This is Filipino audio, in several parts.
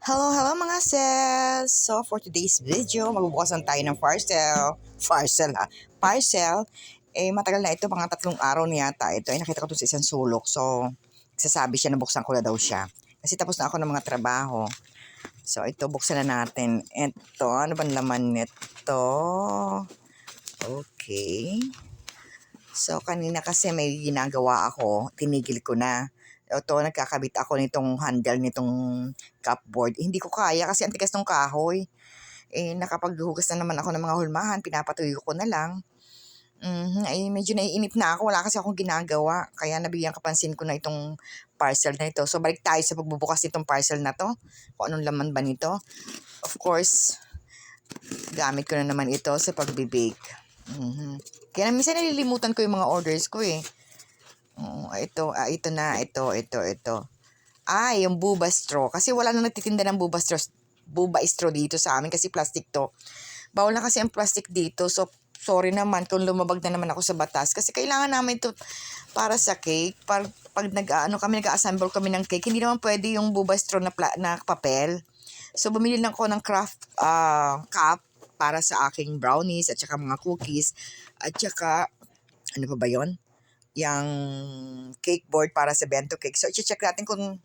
Hello, hello mga sis! So, for today's video, magbubukasan tayo ng parcel. Parcel ha? Parcel. Eh, matagal na ito, mga tatlong araw na yata. Ito ay nakita ko to sa isang sulok. So, sasabi siya na buksan ko na daw siya. Kasi tapos na ako ng mga trabaho. So, ito, buksan na natin. Ito, ano bang laman nito? Okay. So, kanina kasi may ginagawa ako. Tinigil ko na. Ito, nagkakabit ako nitong handle nitong cupboard. Hindi ko kaya kasi ang tigas ng kahoy. Eh, nakapaghugas na naman ako ng mga hulmahan. Pinapatuyo ko na lang. Mhm, ay medyo naiinip na ako. Wala kasi akong ginagawa. Kaya nabigyan kapansin ko na itong parcel na ito. So, balik tayo sa pagbubukas nitong parcel na to. Kung anong laman ba nito. Of course, gamit ko na naman ito sa pagbibake. Mhm. Kaya minsan nalilimutan ko yung mga orders ko eh. Oo, ito, ah, ito na, ito, ito, ito. Ah, yung Buba straw. Kasi wala na nagtitinda ng Buba straw, Buba straw dito sa amin kasi plastic to. Bawal na kasi ang plastic dito. So, sorry naman kung lumabag na naman ako sa batas. Kasi kailangan namin ito para sa cake. Pag, pag nag, ano, kami nag-assemble kami ng cake, hindi naman pwede yung Buba straw na, pla- na papel. So, bumili lang ako ng craft ah, cup para sa aking brownies at saka mga cookies. At saka, ano pa ba yon yung cake board para sa bento cake. So, i-check natin kung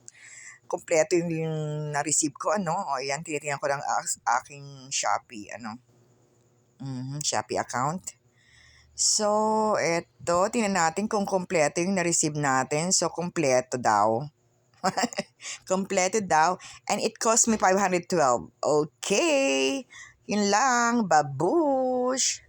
kompleto yung, yung na-receive ko, ano. O, yan, tinitingnan ko lang ang aking Shopee, ano. Mhm, Shopee account. So, eto, tingnan natin kung kompleto yung na-receive natin. So, kompleto daw. kompleto daw. And it cost me 512. Okay. Yun lang. Babush!